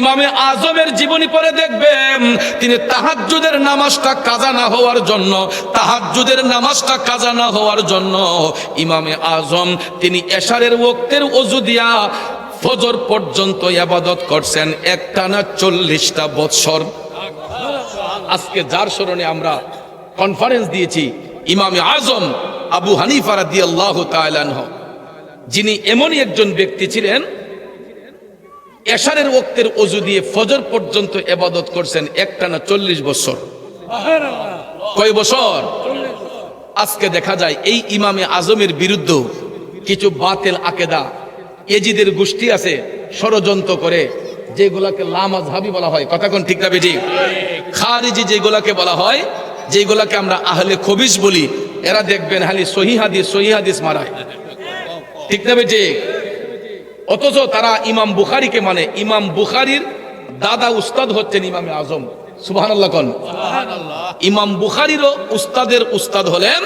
ইমামে আজমের জীবনী পরে দেখবেন, তিনি তাহাজ্জুদের নামাজটা কাজা না হওয়ার জন্য, তাহাজ্জুদের নামাজটা কাজা না হওয়ার জন্য ইমামে আজম তিনি এশারের ওক্তের অজু দিয়া ফজর পর্যন্ত আবাদত করছেন, একটানা চল্লিশটা বৎসর। আজকে যার স্মরণে আমরা কনফারেন্স দিয়েছি, ইমামে আজম আবু হানিফা রাদিয়াল্লাহু তাআলাহ যিনি এমনই একজন ব্যক্তি ছিলেন এশারের ওক্তের অজু দিয়ে ফজর পর্যন্ত এবাদত করছেন একটানা চল্লিশ বছর। কয় বছর? আজকে দেখা যায় এই ইমামে আজমের বিরুদ্ধে কিছু বাতেল আকেদা, এজিদের গোষ্ঠী আছে, ষড়যন্ত্র করে, যেগুলাকে লামাজহাবি বলা হয়। কথা কোন ঠিক না বেজি খারিজি যেগুলাকে বলা হয়, যেগুলাকে আমরা আহলে খবিস বলি, এরা দেখবেন হালি সহি হাদিস সহি হাদিস মারায়। ঠিক বেজি অথচ তারা ইমাম বুখারিকে মানে ইমাম বুখারির দাদা উস্তাদ হচ্ছেন ইমামে আজম। সুবাহ কন। ইমাম বুখারিরও উস্তাদের উস্তাদ হলেন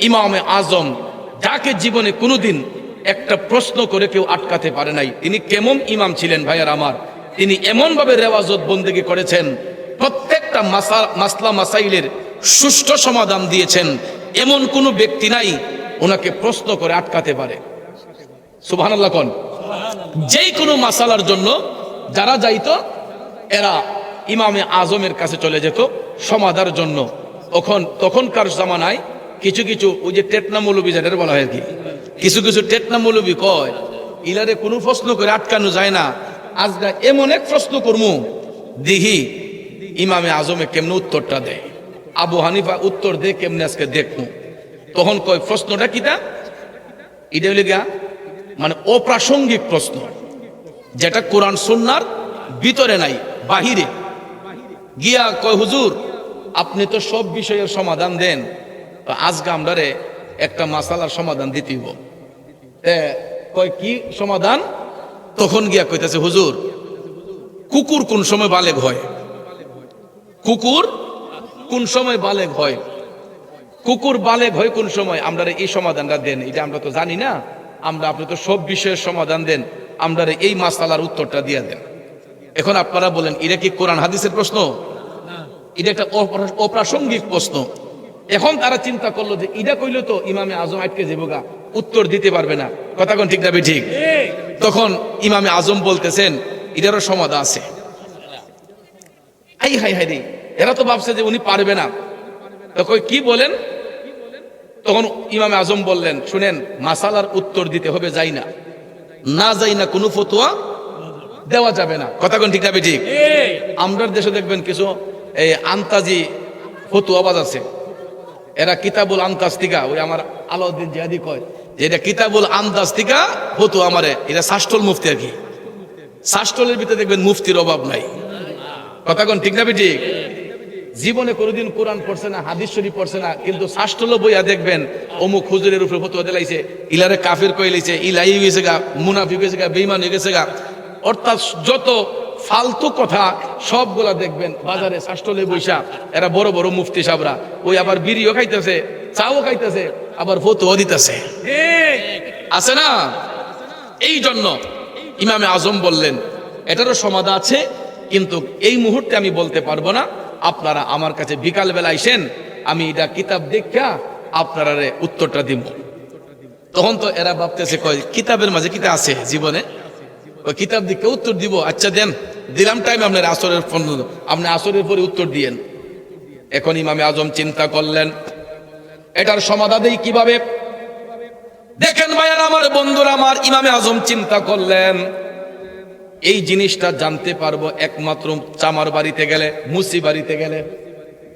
ইমামে আজম। যাকে জীবনে কোনোদিন একটা প্রশ্ন করে কেউ আটকাতে পারে নাই। তিনি কেমন ইমাম ছিলেন ভাইয়ার আমার? তিনি এমন ভাবে রেওয়াজত বন্দেগী করেছেন প্রত্যেকটা মাসা- মাসলা মাসাইলের সুষ্ঠু সমাধান দিয়েছেন। এমন কোনো ব্যক্তি নাই ওনাকে প্রশ্ন করে আটকাতে পারে। সুবহানাল্লাহ কন। যেই কোনো মাসালার জন্য যারা যাইত, এরা ইমামে আজমের কাছে চলে যেত সমাধার জন্য। তখন তখনকার জামানায় কিছু কিছু ওই যে টেটনা মৌলবী যাদের বলা হয় কি, কিছু কিছু টেটনা মৌলবী কয়, ইলারে কোনো প্রশ্ন করে আটকানো যায় না আজকা এমন এক প্রশ্ন করমু, দিহি ইমামে আজমে কেমনে উত্তরটা দেয়, আবু হানিফা উত্তর দে কেমনে আজকে দেখমু? তখন কয়, প্রশ্নটা কিটা? এটা হইলে গিয়া মানে অপ্রাসঙ্গিক প্রশ্ন, যেটা কোরআন সন্ন্যার ভিতরে নাই, বাহিরে। গিয়া কয়, হুজুর, আপনি তো সব বিষয়ের সমাধান দেন। আজকে আমরারে একটা মাসালার সমাধান দিতেইব তে কয়, কি সমাধান? তখন গিয়া কইতেছে, হুজুর, কুকুর কোন সময় বালেগ হয়? কুকুর কোন সময় বালেগ হয়? কুকুর বালেগ হয় কোন সময়? আমরা এই সমাধানটা দেন, এটা আমরা তো জানি না। আমরা আপনি তো সব বিষয়ের সমাধান দেন। আমরা এই মাসালার উত্তরটা দিয়ে দেন। এখন আপনারা বলেন, এটা কি কোরআন হাদিসের প্রশ্ন? এটা একটা অপ্রাসঙ্গিক প্রশ্ন। এখন তারা চিন্তা করল যে ইটা কইলে তো ইমামে আজম আটকে যাবগা উত্তর দিতে পারবে না। কথা কোন ঠিক না বে ঠিক। তখন ইমামে আজম বলতেছেন, এটারও সমাধা আছে। হাই হাই এরা তো ভাবছে যে উনি পারবে না। তো কই, কি বলেন? তখন ইমামে আজম বললেন শুনেন মাসালার উত্তর দিতে হবে যাই না। না যাই না কোনো ফতুয়া দেওয়া যাবে না। কথা কোন ঠিক না ঠিক। আমরা দেশে দেখবেন কিছু এই আন্তাজি ফতুয়াবাজ আছে। এরা কিতাবুল আন্তাস্তিকা ওই আমার আলাউদ্দিন জিহাদি কয় যে এটা কিতাবুল আন্তাস্তিকা ফতু আমারে এটা শাষ্টল মুফতি আর কি। শাষ্টলের ভিতরে দেখবেন মুফতির অভাব নাই। কথা কোন ঠিক না ঠিক জীবনে কোনোদিন কোরআন পড়ছে না, হাদিস শরীফ পড়ছে না, কিন্তু শাস্ত্রল বইয়া দেখবেন, অমুক হুজুরের উপরে ফতুয়া দিলাইছে, ইলারে কাফির কইলাইছে ইলাই হয়েছে গা মুনাফি হয়েছে গা বেইমান হয়ে গেছে গা। অর্থাৎ যত ফালতু কথা সবগুলা দেখবেন, বাজারে শাস্ত্রলে বৈশা এরা বড় বড় মুফতি সাবরা, ওই আবার বিড়িও খাইতেছে, চাও খাইতেছে, আবার ফতুয়া দিতেছে। আছে না? এই জন্য ইমামে আজম বললেন, এটারও সমাধা আছে, কিন্তু এই মুহূর্তে আমি বলতে পারব না। আপনারা আমার কাছে বিকাল বেলা আইসেন আমি এটা কিতাব দেখা আপনারা উত্তরটা দিব। তখন তো এরা ভাবতেছে, কয়, কিতাবের মাঝে কিতা আছে জীবনে? ওই কিতাব দিকে উত্তর দিব। আচ্ছা দেন, দিলাম টাইম আপনার আসরের আপনি আসরের পরে উত্তর দিয়েন। এখন ইমামে আজম চিন্তা করলেন, এটার সমাধা দেই কীভাবে? দেখেন ভাইয়ার, আমার বন্ধুরা, আমার ইমামে আজম চিন্তা করলেন এই জিনিসটা জানতে পারব একমাত্র চামার বাড়িতে গেলে, মুসি বাড়িতে গেলে।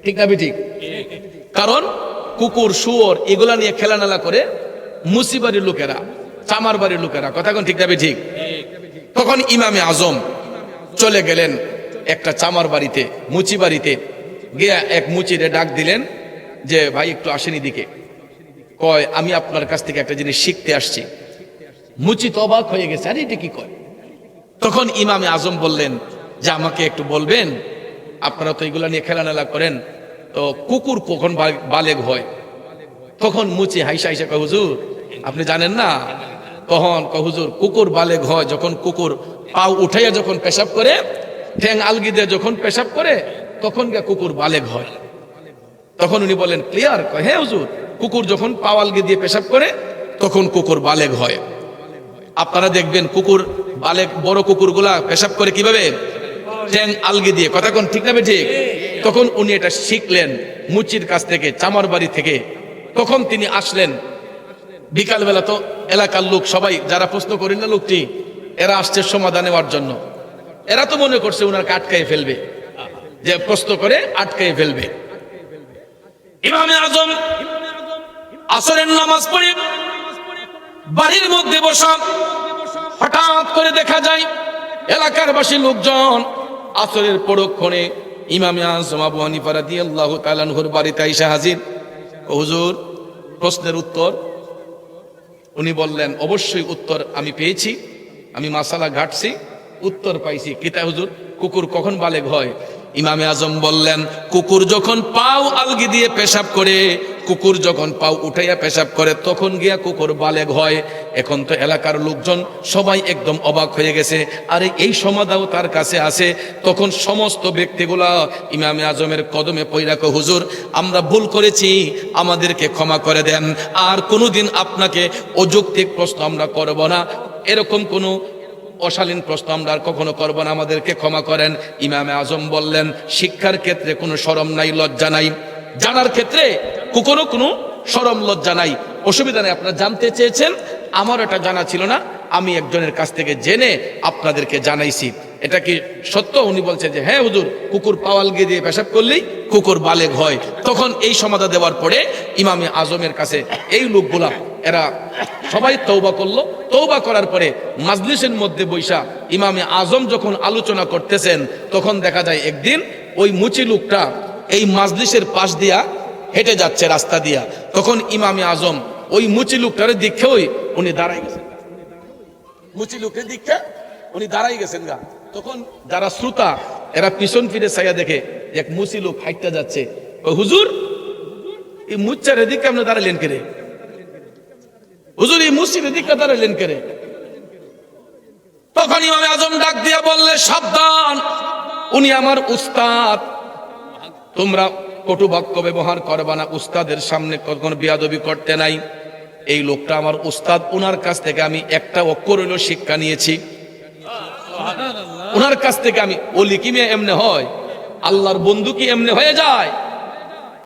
ঠিক না ঠিক? কারণ কুকুর, শুয়োর, এগুলা নিয়ে খেলানেলা করে মুসি বাড়ির লোকেরা, চামার বাড়ির লোকেরা। কথা কোন ঠিক না ঠিক? তখন ইমামে আজম চলে গেলেন একটা চামার বাড়িতে, মুচি বাড়িতে। গিয়া এক মুচিরে ডাক দিলেন যে, ভাই, একটু আসেনি দিকে কয়, আমি আপনার কাছ থেকে একটা জিনিস শিখতে আসছি। মুচি তো অবাক হয়ে গেছে, আরে, এটা কি কয়? তখন ইমামে আজম বললেন, যে আমাকে একটু বলবেন, আপনারা তো এগুলা নিয়ে খেলানেলা করেন, তো কুকুর কখন বালেগ হয়? তখন মুচি হাইসা হাইসা কয়, হুজুর, আপনি জানেন না? তখন কয়, হুজুর, কুকুর বালেগ হয় যখন কুকুর পাও উঠাইয়া যখন পেশাব করে, ঠ্যাং আলগি দিয়ে যখন পেশাব করে, তখন গিয়ে কুকুর বালেগ হয়। তখন উনি বলেন ক্লিয়ার? হ্যাঁ হুজুর, কুকুর যখন পাওয়ালগে দিয়ে পেশাব করে, তখন কুকুর বালেগ হয়। আপনারা দেখবেন কুকুর বালেগ বড় কুকুরগুলা পেশাব করে কীভাবে? ঠ্যাং, আলগি দিয়ে। কথা কোন ঠিক না ঠিক? তখন উনি এটা শিখলেন মুচির কাছ থেকে, চামার বাড়ি থেকে। তখন তিনি আসলেন। বিকালবেলা তো এলাকার লোক সবাই, যারা প্রশ্ন করেন না লোকটি, এরা আসছে সমাধান নেওয়ার জন্য। এরা তো মনে করছে ওনাকে আটকাই ফেলবে। যে প্রশ্ন করে আটকাই ফেলবে। ইমামে আজম আসরের নামাজ পড়ে, বাড়ির মধ্যে বসা হঠাৎ করে দেখা যায়, এলাকার বাসী লোকজন আসরের পরক্ষণে ইমামে আজম আবু হানিফা দিয়ে আল্লাহ আনহুর বাড়িতে আইসা হাজির। হুজুর, প্রশ্নের উত্তর? উনি বললেন, অবশ্যই উত্তর আমি পেয়েছি, আমি মাসালা ঘাটছি, উত্তর পাইছি। কিতা হুজুর? কুকুর কখন বালেগ হয়? ইমামে আজম বললেন, কুকুর যখন পাও আলগি দিয়ে পেশাব করে কুকুর যখন পাও উঠাইয়া পেশাব করে, তখন গিয়া কুকুর বালেগ হয়। এখন তো এলাকার লোকজন সবাই একদম অবাক হয়ে গেছে। আরে, এই সমাধাও তার কাছে আছে। তখন সমস্ত ব্যক্তিগুলা ইমামে আজমের কদমে পৈরাক হুজুর, আমরা ভুল করেছি, আমাদেরকে ক্ষমা করে দেন। আর কোনোদিন আপনাকে অযৌক্তিক প্রশ্ন আমরা করব না। এরকম কোনো অশালীন প্রশ্ন আমরা আর কখনো করব না। আমাদেরকে ক্ষমা করেন। ইমামে আজম বললেন, শিক্ষার ক্ষেত্রে কোনো সরম নাই, লজ্জা নাই। জানার ক্ষেত্রে কোনো কোনো সরম লজ্জা নাই। অসুবিধা নেই, আপনারা জানতে চেয়েছেন, আমার এটা জানা ছিল না, আমি একজনের কাছ থেকে জেনে আপনাদেরকে জানাইছি। এটা কি সত্য? উনি বলছে যে হ্যাঁ হুজুর, কুকুর পাওয়াল গিয়ে দিয়ে পেশাব করলেই কুকুর বালেগ হয়। তখন এই সমাধা দেওয়ার পরে ইমামে আজমের কাছে এই লোকগুলা, এরা সবাই তৌবা করল। তৌবা করার পরে মাজলিসের মধ্যে বৈশা ইমামে আজম যখন আলোচনা করতেছেন, তখন দেখা যায় একদিন ওই মুচি লোকটা এই মাজলিসের পাশ দিয়া হেঁটে যাচ্ছে রাস্তা দিয়া। তখন ইমামে আজম ওই মুচি লোকটার দীক্ষাই উনি দাঁড়াই গেছেন। মুচি লোকের দীক্ষা উনি দাঁড়াই গেছেন গা। তখন যারা শ্রোতা, এরা পিছন ফিরে ছাইয়া দেখে এক মুচি লোক হাইটটা যাচ্ছে। ও হুজুর, এই মুচ্চার এদিকে আপনি দাঁড়ালেন কেড়ে হুজুর, এই মুসির এদিকে দাঁড়ালেন কেড়ে তখন ইমামে আজম ডাক দিয়া বললে, সাবধান, উনি আমার উস্তাদ। তোমরা কটু বাক্য ব্যবহার করবা না উস্তাদের সামনে কখনো বিয়াদবি করতে নাই। এই লোকটা আমার উস্তাদ ওনার কাছ থেকে আমি একটা অক্ষর হইল শিক্ষা নিয়েছি। ওনার কাছ থেকে আমি ও লিকিমে এমনে হয়? আল্লাহর বন্ধু কি এমনে হয়ে যায়?